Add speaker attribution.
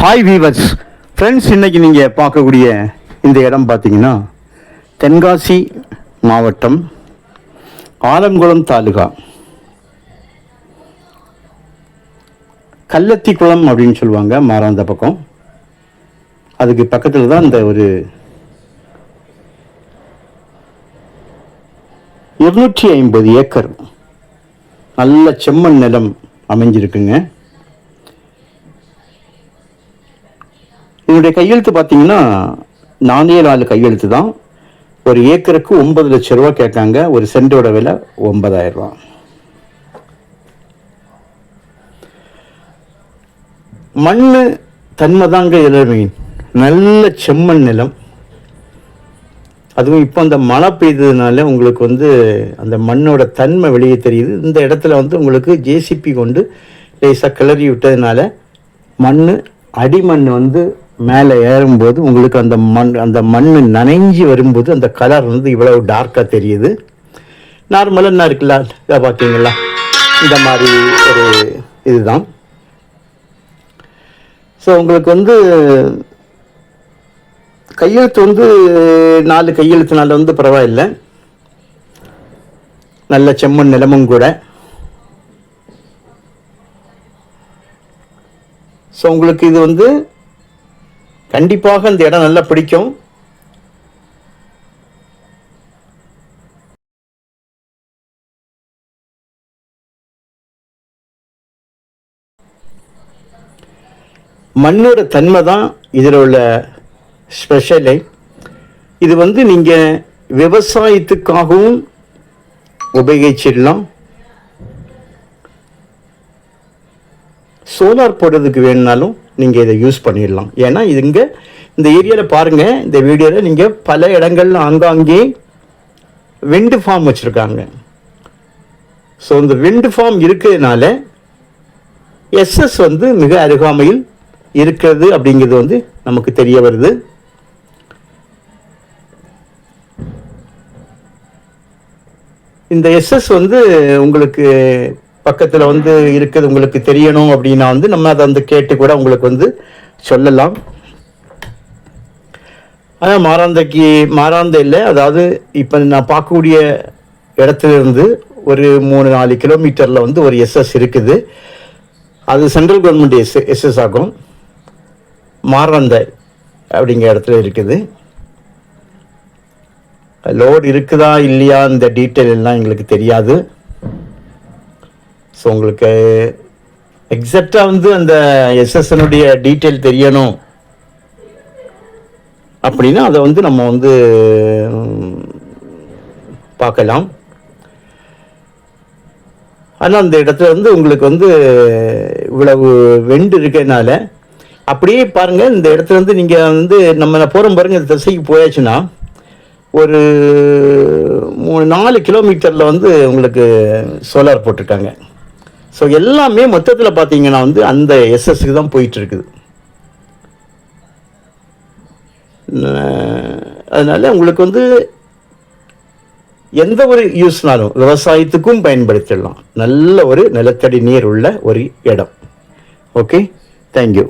Speaker 1: Hi viewers friends இன்றைக்கி நீங்கள் பார்க்கக்கூடிய இந்த இடம் பார்த்தீங்கன்னா தென்காசி மாவட்டம் ஆலங்குளம் தாலுகா. கள்ளத்திக்குளம் அப்படின்னு சொல்லுவாங்க மாறாந்த பக்கம். அதுக்கு பக்கத்தில் தான் இந்த ஒரு இருநூற்றி ஐம்பது ஏக்கர் நல்ல செம்மண் நிலம் அமைஞ்சிருக்குங்க. என்னுடைய கையெழுத்து பார்த்தீங்கன்னா நானே நாலு கையெழுத்து தான். ஒரு ஏக்கருக்கு ஒன்பது லட்ச ரூபா கேட்காங்க ஒரு சென்டோட விலை ஒன்பதாயிரம் ரூபா மண் தன்மை தாங்க இளமை நல்ல செம்மண் நிலம். அதுவும் இப்போ அந்த மழை பெய்ததுனால உங்களுக்கு வந்து அந்த மண்ணோட தன்மை வெளியே தெரியுது. இந்த இடத்துல வந்து உங்களுக்கு ஜேசிபி கொண்டு லேசாக கிளறி விட்டதுனால மண் அடிமண் வந்து மேலே ஏறும்போது உங்களுக்கு அந்த மண் அந்த மண் நனைஞ்சி வரும்போது அந்த கலர் வந்து இவ்வளவு டார்க்காக தெரியுது. நார்மலாக என்ன இருக்குல்ல இதை பார்த்தீங்களா இந்த மாதிரி ஒரு இதுதான். ஸோ உங்களுக்கு வந்து கையெழுத்து வந்து நாலு கையெழுத்துனால வந்து பரவாயில்லை. நல்ல செம்மண் நிலமும் கூட. ஸோ உங்களுக்கு இது வந்து கண்டிப்பாக இந்த இடம் நல்லா பிடிக்கும். மண்ணோட தன்மை தான் இதில் உள்ள ஸ்பெஷலே இது வந்து நீங்கள் விவசாயத்துக்காகவும் உபயோகிச்சிடலாம். சோலார் போடுறதுக்கு வேணுனாலும் நீங்கள் இதை யூஸ் பண்ணிடலாம். ஏன்னா இது இங்கே இந்த ஏரியாவில் பாருங்கள் இந்த வீடியோவில் நீங்கள் பல இடங்கள்ல ஆங்காங்கே விண்டு ஃபார்ம் வச்சுருக்காங்க. ஸோ இந்த விண்டு ஃபார்ம் இருக்கிறதுனால எஸ்எஸ் வந்து மிக அருகாமையில் இருக்கிறது அப்படிங்கிறது வந்து நமக்கு தெரிய வருது. இந்த எஸ்எஸ் வந்து உங்களுக்கு பக்கத்தில் வந்து இருக்குது உங்களுக்கு தெரியணும் அப்படின்னா வந்து நம்ம அதை வந்து கேட்டு கூட உங்களுக்கு வந்து சொல்லலாம். ஆனால் மாறாந்தைக்கு மாறாந்த இல்லை. அதாவது இப்போ நான் பார்க்கக்கூடிய இடத்துல இருந்து ஒரு மூணு நாலு கிலோமீட்டரில் வந்து ஒரு எஸ்எஸ் இருக்குது. அது சென்ட்ரல் கவர்மெண்ட் எஸ் எஸ்எஸ் ஆகும். மாராந்தை அப்படிங்கிற இடத்துல இருக்குது. லோடு இருக்குதா இல்லையா இந்த டீட்டெயில் எல்லாம் எங்களுக்கு தெரியாது. ஸோ உங்களுக்கு எக்ஸாக்டாக வந்து அந்த எஸ்எஸ்எனுடைய டீட்டெயில் தெரியணும். அப்படின்னா அதை வந்து நம்ம வந்து பார்க்கலாம். ஆனால் அந்த இடத்துல வந்து உங்களுக்கு வந்து இவ்வளவு வெண்டு இருக்கிறதுனால அப்படியே பாருங்கள் இந்த இடத்துல வந்து நீங்கள் வந்து நம்ம போகிறோம் பாருங்கள் இந்த திசைக்கு போயாச்சுன்னா ஒரு மூணு நாலு கிலோமீட்டரில் வந்து உங்களுக்கு சோலார் போட்டிருக்காங்க. ஸோ எல்லாமே மொத்தத்தில் பார்த்தீங்கன்னா வந்து அந்த எஸ்எஸ்க்கு தான் போயிட்டு இருக்குது அதனால உங்களுக்கு வந்து எந்த ஒரு யூஸ்னாலும் விவசாயத்துக்கும் பயன்படுத்திடலாம். நல்ல ஒரு நிலத்தடி நீர் உள்ள ஒரு இடம். Okay thank you